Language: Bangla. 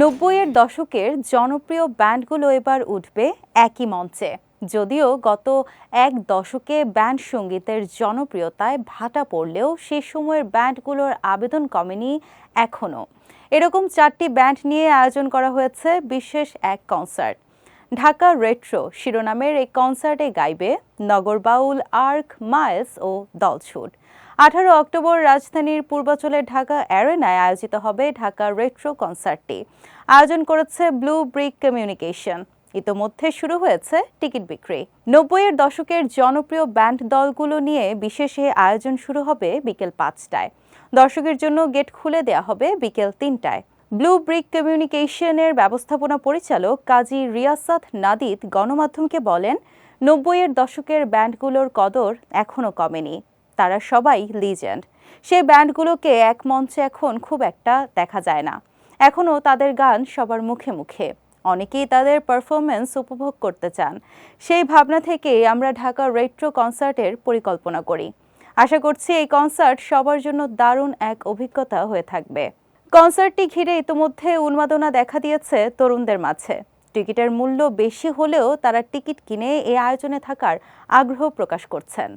নব্বইয়ের দশকের জনপ্রিয় ব্যান্ডগুলো এবার উঠবে একই মঞ্চে। যদিও গত এক দশকে ব্যান্ড সঙ্গীতের জনপ্রিয়তায় ভাটা পড়লেও সে সময়ের ব্যান্ডগুলোর আবেদন কমেনি এখনও। এরকম চারটি ব্যান্ড নিয়ে আয়োজন করা হয়েছে বিশেষ এক কনসার্ট। ঢাকা রেট্রো শিরোনামের এই কনসার্টে গাইবে নগরবাউল, আর্ক মাইলস ও দলছুট। আঠারো অক্টোবর রাজধানীর পূর্বাঞ্চলের ঢাকা অ্যারেনায় আয়োজিত হবে ঢাকা রেট্রো কনসার্টটি। আয়োজন করেছে ব্লু ব্রিক কমিউনিকেশন। ইতোমধ্যে শুরু হয়েছে টিকিট বিক্রি। নব্বইয়ের দশকের জনপ্রিয় ব্যান্ড দলগুলো নিয়ে বিশেষ এই আয়োজন শুরু হবে বিকেল পাঁচটায়। দর্শকের জন্য গেট খুলে দেওয়া হবে বিকেল তিনটায়। ব্লু ব্রিক কমিউনিকেশনের ব্যবস্থাপনা পরিচালক কাজী রিয়াসাত নাদিদ গণমাধ্যমকে বলেন, নব্বইয়ের দশকের ব্যান্ডগুলোর কদর এখনও কমেনি। তারা সবাই লিজেন্ড। সেই ব্যান্ডগুলোকে এক মঞ্চে এখন খুব একটা দেখা যায় না। এখনও তাদের গান সবার মুখে মুখে। অনেকেই তাদের পারফরমেন্স উপভোগ করতে চান। সেই ভাবনা থেকেই আমরা ঢাকা রেট্রো কনসার্টের পরিকল্পনা করি। আশা করছি এই কনসার্ট সবার জন্য দারুণ এক অভিজ্ঞতা হয়ে থাকবে। কনসার্টটি ঘিরে ইতোমধ্যে উন্মাদনা দেখা দিয়েছে তরুণদের মাঝে। টিকিটের মূল্য বেশি হলেও তারা টিকিট কিনে এই আয়োজনে থাকার আগ্রহ প্রকাশ করছেন।